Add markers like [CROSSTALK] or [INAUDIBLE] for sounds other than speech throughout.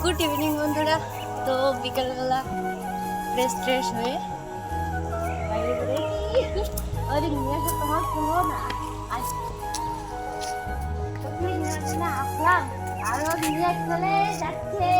Good evening বন্ধুরা তো বিকালবেলা ফ্রেশ ট্রেশ হয়ে বাইরে নিয়ে আসো তোমার শুনো না না আসলাম আরও নিয়ে চলে যাচ্ছে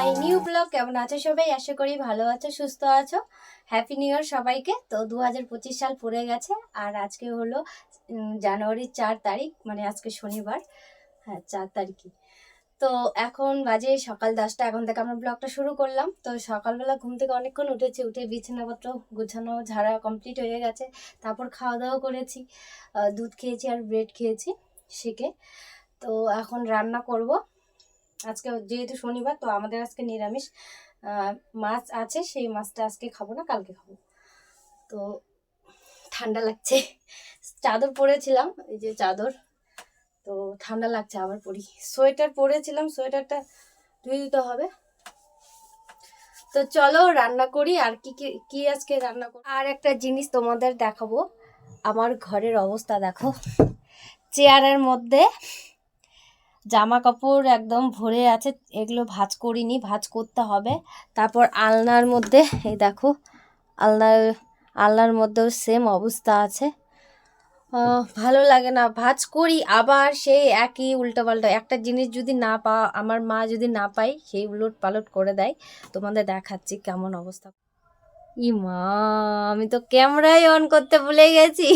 মাই নিউ ব্লগ। কেমন আছো সবাই? আশা করি ভালো আছো, সুস্থ আছো। হ্যাপি নিউ ইয়ার সবাইকে। তো দু হাজার পঁচিশ সাল পড়ে গেছে আর আজকে হলো জানুয়ারির চার তারিখ মানে আজকে শনিবার। হ্যাঁ চার তারিখই। তো এখন বাজে সকাল দশটা। এখন থেকে আমরা ব্লগটা শুরু করলাম। তো সকালবেলা ঘুম থেকে অনেকক্ষণ উঠেছি। উঠে বিছানাপত্র গুছানো, ঝাড়া কমপ্লিট হয়ে গেছে। তারপর খাওয়া দাওয়া করেছি দুধ খেয়েছি আর ব্রেড খেয়েছি শিখে তো এখন রান্না করব। আজকে যেহেতু শনিবার, তো আমাদের আজকে নিরামিষ মাছ আছে, সেই মাছটা আজকে খাব না, কালকে খাব। তো ঠান্ডা লাগছে। চাদর পরেছিলাম, এই যে চাদর, তো ঠান্ডা লাগছে আবার পরি। সোয়েটার পরেছিলাম, সোয়েটারটা ধুয়ে দিতে হবে। তো চলো রান্না করি, আর কি কি আজকে রান্না করি আর একটা জিনিস তোমাদের দেখাবো। আমার ঘরের অবস্থা দেখো। চেয়ারের মধ্যে জামা কাপড় একদম ভরে আছে, এগুলো ভাজ করিনি, ভাজ করতে হবে। তারপর আলনার মধ্যে, এই দেখো, আলনার আলনার মধ্যেও সেম অবস্থা আছে। ভালো লাগে না, ভাঁজ করি, আবার সেই একই উল্টোপাল্টা। একটা জিনিস যদি না পা, আমার মা যদি না পাই সেই উলট পালট করে দেয়। তোমাদের দেখাচ্ছি কেমন অবস্থা। ই মা আমি তো ক্যামেরাই অন করতে ভুলে গেছি।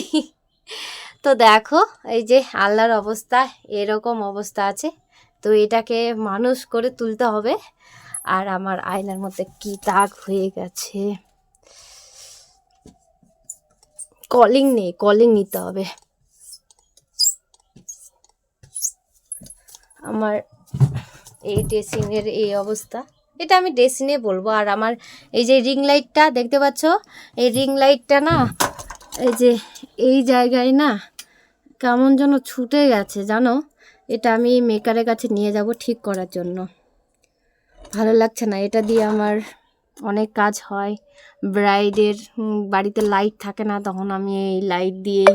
তো দেখো, এই যে আল্লাহর অবস্থা, এরকম অবস্থা আছে। তো এটাকে মানুষ করে তুলতে হবে। আর আমার আয়নার মধ্যে কি দাগ হয়ে গেছে। কলিং নেই কলিং নিতে হবে। আমার এই ড্রেসিংয়ের এই অবস্থা। এটা আমি ড্রেসিংয়ে বলব। আর আমার এই যে রিং লাইটটা দেখতে পাচ্ছ? এই রিং লাইটটা না, এই যে এই জায়গায় না কেমন যেন ছুটে গেছে, জানো? এটা আমি মেকারের কাছে নিয়ে যাব ঠিক করার জন্য। ভালো লাগছে না, এটা দিয়ে আমার অনেক কাজ হয়। ব্রাইডের বাড়িতে লাইট থাকে না, তখন আমি এই লাইট দিয়েই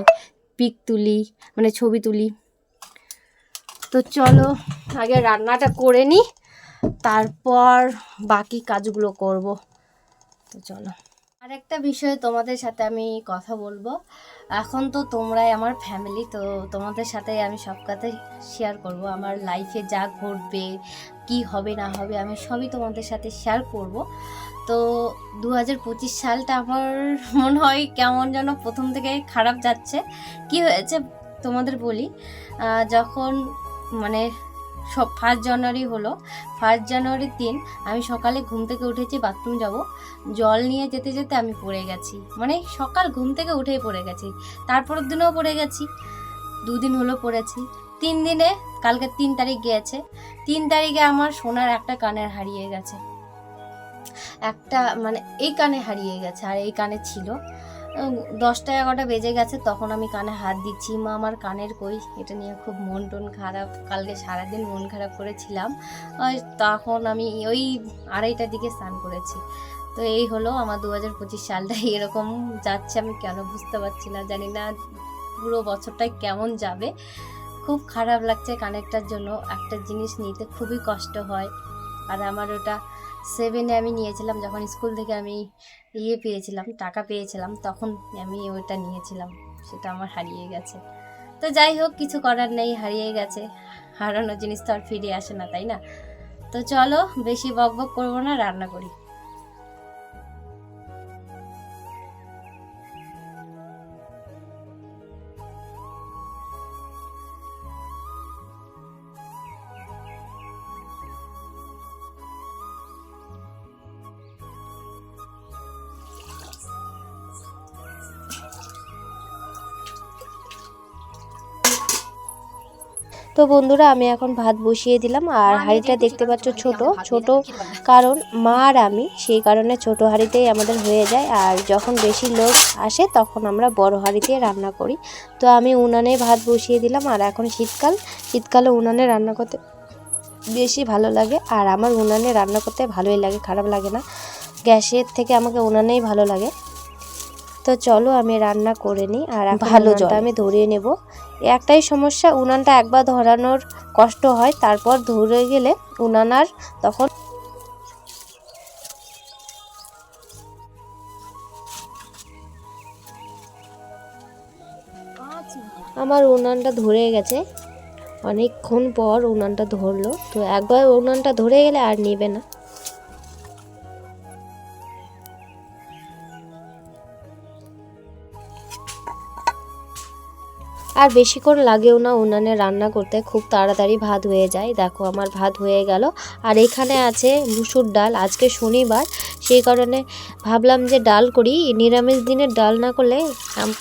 পিক তুলি মানে ছবি তুলি। তো চলো, আগে রান্নাটা করে নিই তারপর বাকি কাজগুলো করব। তো চলো। আর একটা বিষয়ে তোমাদের সাথে আমি কথা বলব। এখন তো তোমরাই আমার ফ্যামিলি তো তোমাদের সাথে আমি সব কথা শেয়ার করব। আমার লাইফে যা ঘটবে, কি হবে, না হবে, আমি সবই তোমাদের সাথে শেয়ার করব। তো দু হাজার পঁচিশ সালটা আমার [LAUGHS] মনে হয় কেমন যেন প্রথম থেকে খারাপ যাচ্ছে। কি হয়েছে তোমাদের বলি? যখন মানে সব ফার্স্ট জানুয়ারি হলো। ফার্স্ট জানুয়ারির দিন আমি সকালে ঘুম থেকে উঠেছি বাথরুম যাব। জল নিয়ে যেতে যেতে আমি পড়ে গেছি। মানে সকাল ঘুম থেকে উঠেই পড়ে গেছি। তারপরের দিনেও পড়ে গেছি। দুদিন হলো পড়েছি। তিন দিনে, কালকে তিন তারিখ গিয়েছে। তিন তারিখে আমার সোনার একটা কানের হারিয়ে গেছে। একটা মানে এই কানে হারিয়ে গেছে, আর এই কানে ছিল। দশটা এগারোটা বেজে গেছে, তখন আমি কানে হাত দিচ্ছি, মা, আমার কানের কই? এটা নিয়ে খুব মন টন খারাপ, কালকে সারাদিন মন খারাপ করেছিলাম। তখন আমি ওই আড়াইটার দিকে স্নান করেছি। তো এই হলো আমার দু হাজার পঁচিশ সালটা, [LAUGHS] এরকম যাচ্ছে, আমি কেন বুঝতে পারছি না, জানি না পুরো বছরটাই কেমন যাবে। খুব খারাপ লাগছে কানেরটার জন্য, একটা জিনিস নিতে খুবই কষ্ট হয়। আর আমার ওটা সেভেনে আমি নিয়েছিলাম, যখন স্কুল থেকে আমি ইয়ে পেয়েছিলাম, টাকা পেয়েছিলাম, তখন আমি ওইটা নিয়েছিলাম। সেটা আমার হারিয়ে গেছে। তো যাই হোক, কিছু করার নেই, হারিয়ে গেছে। হারানো জিনিস তো আর ফিরে আসে না, তাই না? তো চলো, বেশি বক বক করব না, রান্না করি। তো বন্ধুরা আমি এখন ভাত বসিয়ে দিলাম। আর হাঁড়িটা দেখতে পাচ্ছ ছোট ছোট কারণ মা আর আমি সেই কারণে ছোট হাঁড়িতেই আমাদের হয়ে যায়। আর যখন বেশি লোক আসে তখন আমরা বড় হাঁড়িতে রান্না করি। তো আমি উনানে ভাত বসিয়ে দিলাম। আর এখন শীতকাল শীতকালে উনানে রান্না করতে বেশি ভালো লাগে। আর আমার উনানে রান্না করতে ভালোই লাগে খারাপ লাগে না। গ্যাসের থেকে আমাকে উনানেই ভালো লাগে। তো চলো আমি রান্না করে নিই। আর ভালো জল। আমি ধরিয়ে নেব। একটাই সমস্যা, উনানটা একবার ধরানোর কষ্ট হয়, তারপর ধরে গেলে উনান আর তখন আমার উনানটা ধরে গেছে। অনেকক্ষণ পর উনানটা ধরলো। তো একবার উনানটা ধরে গেলে আর নেবে না। আর বেশিক্ষণ লাগেও না উনানে রান্না করতে। খুব তাড়াতাড়ি ভাত হয়ে যায়। দেখো আমার ভাত হয়ে গেল। আর এখানে আছে মুসুর ডাল। আজকে শনিবার। সেই কারণে ভাবলাম যে ডাল করি। নিরামিষ দিনের ডাল না করলে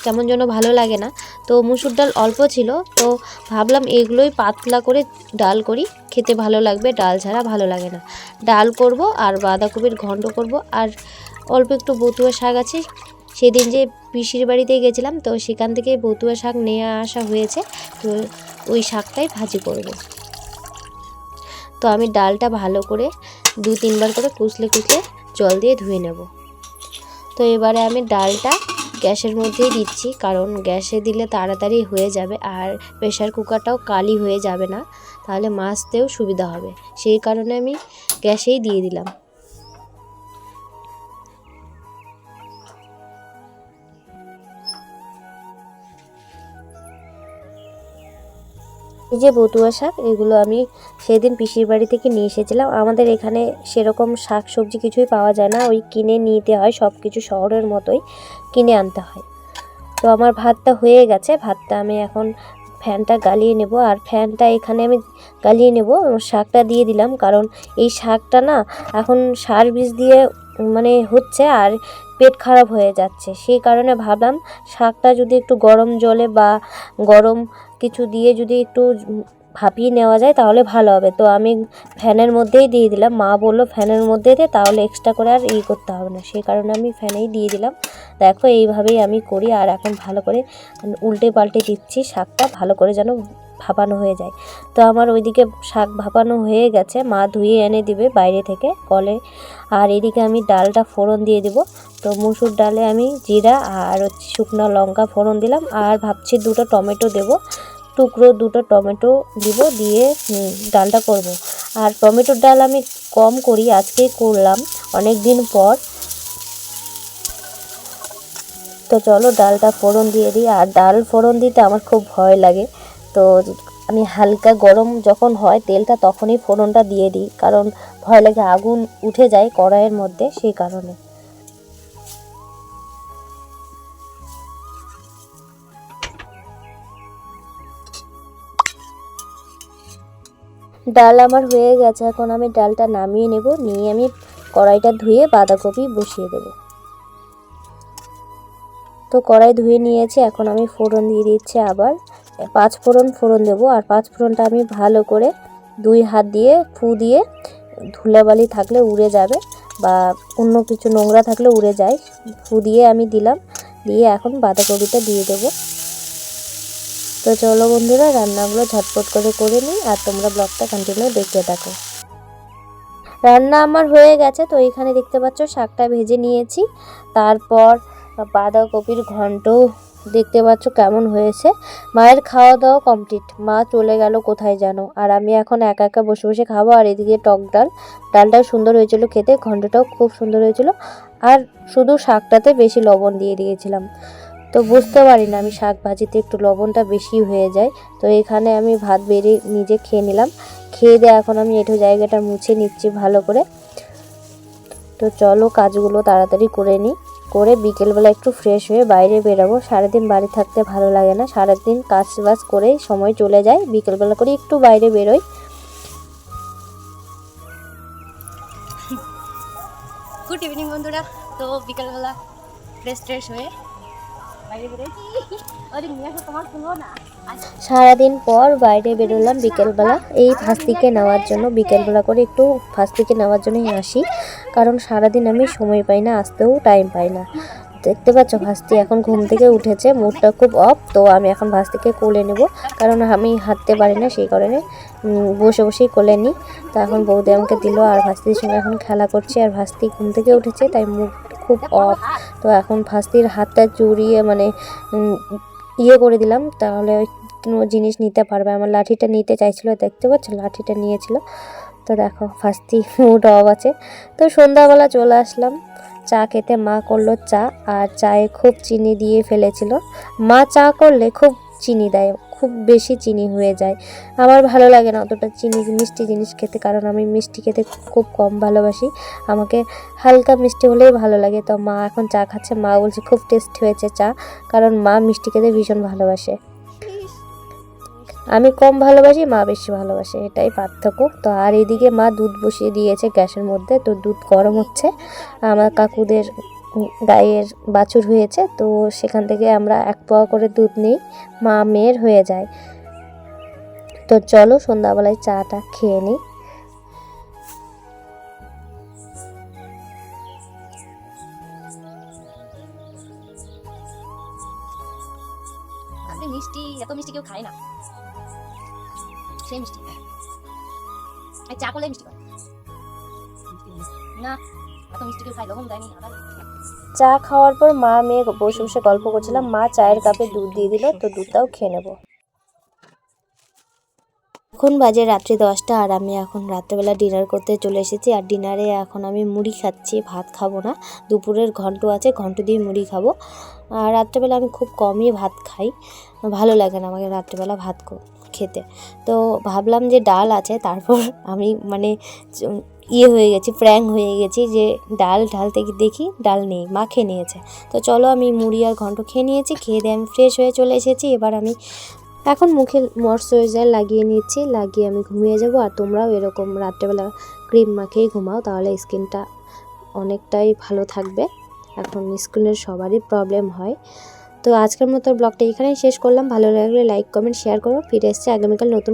কেমন যেন ভালো লাগে না। তো মুসুর ডাল অল্প ছিল। তো ভাবলাম এগুলোই পাতলা করে ডাল করি। খেতে ভালো লাগবে। ডাল ছাড়া ভালো লাগে না। ডাল করব আর বাঁধাকপির ঘন্ট করব। আর অল্প একটু বতুয়া শাক আছে। সেদিন যে পিসির বাড়িতে গেছিলাম, তো সেখান থেকে বতুয়া শাক নিয়ে আসা হয়েছে। তো ওই শাকটাই ভাজি করব। তো আমি ডালটা ভালো করে দু তিনবার করে কুচলে কুচলে জল দিয়ে ধুয়ে নেব। তো এবারে আমি ডালটা গ্যাসের মধ্যেই দিচ্ছি, কারণ গ্যাসে দিলে তাড়াতাড়ি হয়ে যাবে আর প্রেশার কুকারটাও কালি হয়ে যাবে না, তাহলে মাছতেও সুবিধা হবে। সেই কারণে আমি গ্যাসেই দিয়ে দিলাম। এই যে বতুয়া শাক, এগুলো আমি সেদিন পিসির বাড়ি থেকে নিয়ে এসেছিলাম। আমাদের এখানে সেরকম শাক সবজি কিছুই পাওয়া যায় না। ওই কিনে নিতে হয় সব কিছু শহরের মতোই কিনে আনতে হয়। তো আমার ভাতটা হয়ে গেছে। ভাতটা আমি এখন ফ্যানটা গালিয়ে নেব। আর ফ্যানটা এখানে আমি গালিয়ে নেব। শাকটা দিয়ে দিলাম। কারণ এই শাকটা না এখন সার বীজ দিয়ে মানে হচ্ছে। আর পেট খারাপ হয়ে যাচ্ছে। সেই কারণে ভাবলাম শাকটা যদি একটু গরম জলে বা গরম কিছু দিয়ে যদি একটু ভাপিয়ে নেওয়া যায় তাহলে ভালো হবে। তো আমি ফ্যানের মধ্যেই দিয়ে দিলাম। মা বলল ফ্যানের মধ্যে দে, তাহলে এক্সট্রা করে আর ই করতে হবে না। সেই কারণে আমি ফ্যানেই দিয়ে দিলাম। দেখো এইভাবেই আমি করি আর এখন ভালো করে উল্টে পাল্টে দিচ্ছি শাকটা, ভালো করে যেন ভাপানো হয়ে যায়। তো আমার ওইদিকে শাক ভাপানো হয়ে গেছে। মা ধুয়ে এনে দিবে বাইরে থেকে। কলে আর এদিকে আমি ডালটা ফোড়ন দিয়ে দিব। তো মুসুর ডালে আমি জিরা আর হচ্ছে শুকনো লঙ্কা ফোড়ন দিলাম আর ভাবছি দুটো টমেটো দেব। টুকরো দুটো টমেটো দিব দিয়ে ডালটা করব। আর টমেটোর ডাল আমি কম করি, আজকেই করলাম অনেক দিন পর। তো চলো ডালটা ফোড়ন দিয়ে দিই। আর ডাল ফোড়ন দিতে আমার খুব ভয় লাগে। তো আমি হালকা গরম যখন হয় তেলটা তখনই ফোড়নটা দিয়ে দিই, কারণ ভয় লাগে আগুন উঠে যায় কড়াইয়ের মধ্যে সেই কারণে। ডাল আমার হয়ে গেছে, এখন আমি ডালটা নামিয়ে নেব, নিয়ে আমি কড়াইটা ধুয়ে বাঁধাকপি বসিয়ে দেব। তো কড়াই ধুয়ে নিয়েছি, এখন আমি ফোড়ন দিয়ে দিচ্ছি আবার। পাঁচ ফোড়ন ফোড়ন দেবো, আর পাঁচ ফোড়নটা আমি ভালো করে দুই হাত দিয়ে ফু দিয়ে ধুলাবালি থাকলে উড়ে যাবে বা অন্য কিছু নোংরা থাকলে উড়ে যায়। ফু দিয়ে আমি দিলাম, দিয়ে এখন বাঁধাকপিটা দিয়ে দেবো। তো চলো বন্ধুরা, রান্নাগুলো ঝটপট করে করে নিই আর তোমরা ব্লগটা কন্টিনিউ দেখতে থাকো। রান্না আমার হয়ে গেছে, তো এখানে দেখতে পাচ্ছ শাকটা ভেজে নিয়েছি। তারপর বাঁধাকপির ঘন্ট দেখতে পাচ্ছ কেমন হয়েছে। মায়ের খাওয়া দাওয়া কমপ্লিট মা চলে গেল কোথায় জানো আর আমি এখন একা একা বসে বসে খাব আর এদিকে টক ডাল। ডালটাও সুন্দর হয়েছিল খেতে, ঘন্টটাও খুব সুন্দর হয়েছিল। আর শুধু শাকটাতে বেশি লবণ দিয়ে দিয়েছিলাম। তো বুঝতে পারি না, আমি শাক ভাজিতে একটু লবণটা বেশি হয়ে যায়। তো এখানে আমি ভাত বেড়ে নিজে খেয়ে নিলাম। খেয়ে দিয়ে এখন আমি এঁঠো জায়গাটা মুছে নিচ্ছি ভালো করে। তো চলো কাজগুলো তাড়াতাড়ি করে নিই। করে বিকেলবেলা একটু ফ্রেশ হয়ে বাইরে বেরাবো। সারাদিন বাড়ি থাকতে ভালো লাগে না। সারাদিন কাজ বাজ করেই সময় চলে যায়। বিকেলবেলা করে একটু বাইরে বেরোই। গুড ইভিনিং বন্ধুরা। তো বিকালবেলা ফ্রেশ ট্রেশ হয়ে সারাদিন পর বাইরে বেরোলাম বিকেলবেলা। এই ফাস্তিকে নেওয়ার জন্য, বিকেলবেলা করে একটু ফাস্তিকে নেওয়ার জন্যই আসি। কারণ সারাদিন আমি সময় পাই না, আসতেও টাইম পাই না। দেখতে পাচ্ছ, ভাস্তি এখন ঘুম থেকে উঠেছে মুডটা খুব অফ তো আমি এখন ভাস্তিকে কোলে নেব। কারণ আমি হাঁটতে পারি না, সেই কারণে বসে বসেই কোলে নিই। তো এখন বৌদি আমাকে দিল, আর ভাস্তির সঙ্গে এখন খেলা করছে। আর ভাস্তি ঘুম থেকে উঠেছে, তাই মুড খুব অফ তো এখন ভাস্তির হাতটা জড়িয়ে মানে ইয়ে করে দিলাম তাহলে ওই কোনো জিনিস নিতে পারবে। আমার লাঠিটা নিতে চাইছিল দেখতে পাচ্ছ? লাঠিটা নিয়েছিল। তো দেখো ফার্স্টই মুড অফ আছে। তো সন্ধ্যাবেলা চলে আসলাম। চা খেতে মা করল চা আর চায়ে খুব চিনি দিয়ে ফেলেছিল। মা চা করলে খুব চিনি দেয়, খুব বেশি চিনি হয়ে যায়। আমার ভালো লাগে না অতটা চিনি, মিষ্টি জিনিস খেতে, কারণ আমি মিষ্টি খেতে খুব কম ভালোবাসি। আমাকে হালকা মিষ্টি হলেই ভালো লাগে। তো মা এখন চা খাচ্ছে, মা বলছে খুব টেস্ট হয়েছে চা, কারণ মা মিষ্টি খেতে ভীষণ ভালোবাসে। আমি কম ভালোবাসি, মা বেশি ভালোবাসে, এটাই পার্থক্য। তো আর এদিকে মা দুধ বসিয়ে দিয়েছে গ্যাসের মধ্যে, তো দুধ গরম হচ্ছে। আমার কাকুদের গায়ের বাছুর হয়েছে, তো সেখান থেকে আমরা এক পোয়া করে দুধ নিই, মা মেয়ের হয়ে যায়। তো চলো সন্ধ্যাবেলায় চাটা খেয়ে নিই। মিষ্টি, এত মিষ্টি কেউ খায় না। সে মিষ্টি। চা করলে মিষ্টি না, এত মিষ্টি কেউ খায়, লবণ দেয়নি দেয়নি। চা খাওয়ার পর মা মেয়ে বসে বসে গল্প করছিলাম। মা চায়ের কাপে দুধ দিয়ে দিল, তো দুধটাও খেয়ে নেব। এখন বাজে রাত্রি দশটা আর আমি এখন রাত্রেবেলা ডিনার করতে চলে এসেছি। আর ডিনারে এখন আমি মুড়ি খাচ্ছি, ভাত খাব না। দুপুরের ঘন্ট আছে, ঘন্ট দিয়ে মুড়ি খাব। আর রাত্রেবেলা আমি খুব কমই ভাত খাই। ভালো লাগে না আমাকে রাত্রেবেলা ভাত খেতে। তো ভাবলাম যে ডাল আছে, তারপর আমি মানে ইয়ে হয়ে গেছি প্র্যাং হয়ে গেছি যে ডাল ঢালতে দেখি ডাল নেই, মা খেয়ে নিয়েছে। তো চলো আমি মুড়ি আর ঘন্ট খেয়ে নিয়েছি, খেয়ে দিয়ে আমি ফ্রেশ হয়ে চলে এসেছি। এবার আমি এখন মুখে ময়শ্চারাইজার লাগিয়ে নিচ্ছি, লাগিয়ে আমি ঘুমিয়ে যাব। আর তোমরাও এরকম রাত্রেবেলা ক্রিম মাখেই ঘুমাও, তাহলে স্কিনটা অনেকটাই ভালো থাকবে। এখন স্কিনের সবারই প্রবলেম হয়। তো আজকের মতো ব্লগটা এখানেই শেষ করলাম। ভালো লাগলে লাইক কমেন্ট শেয়ার করো। ফিরে এসছে আগামীকাল নতুন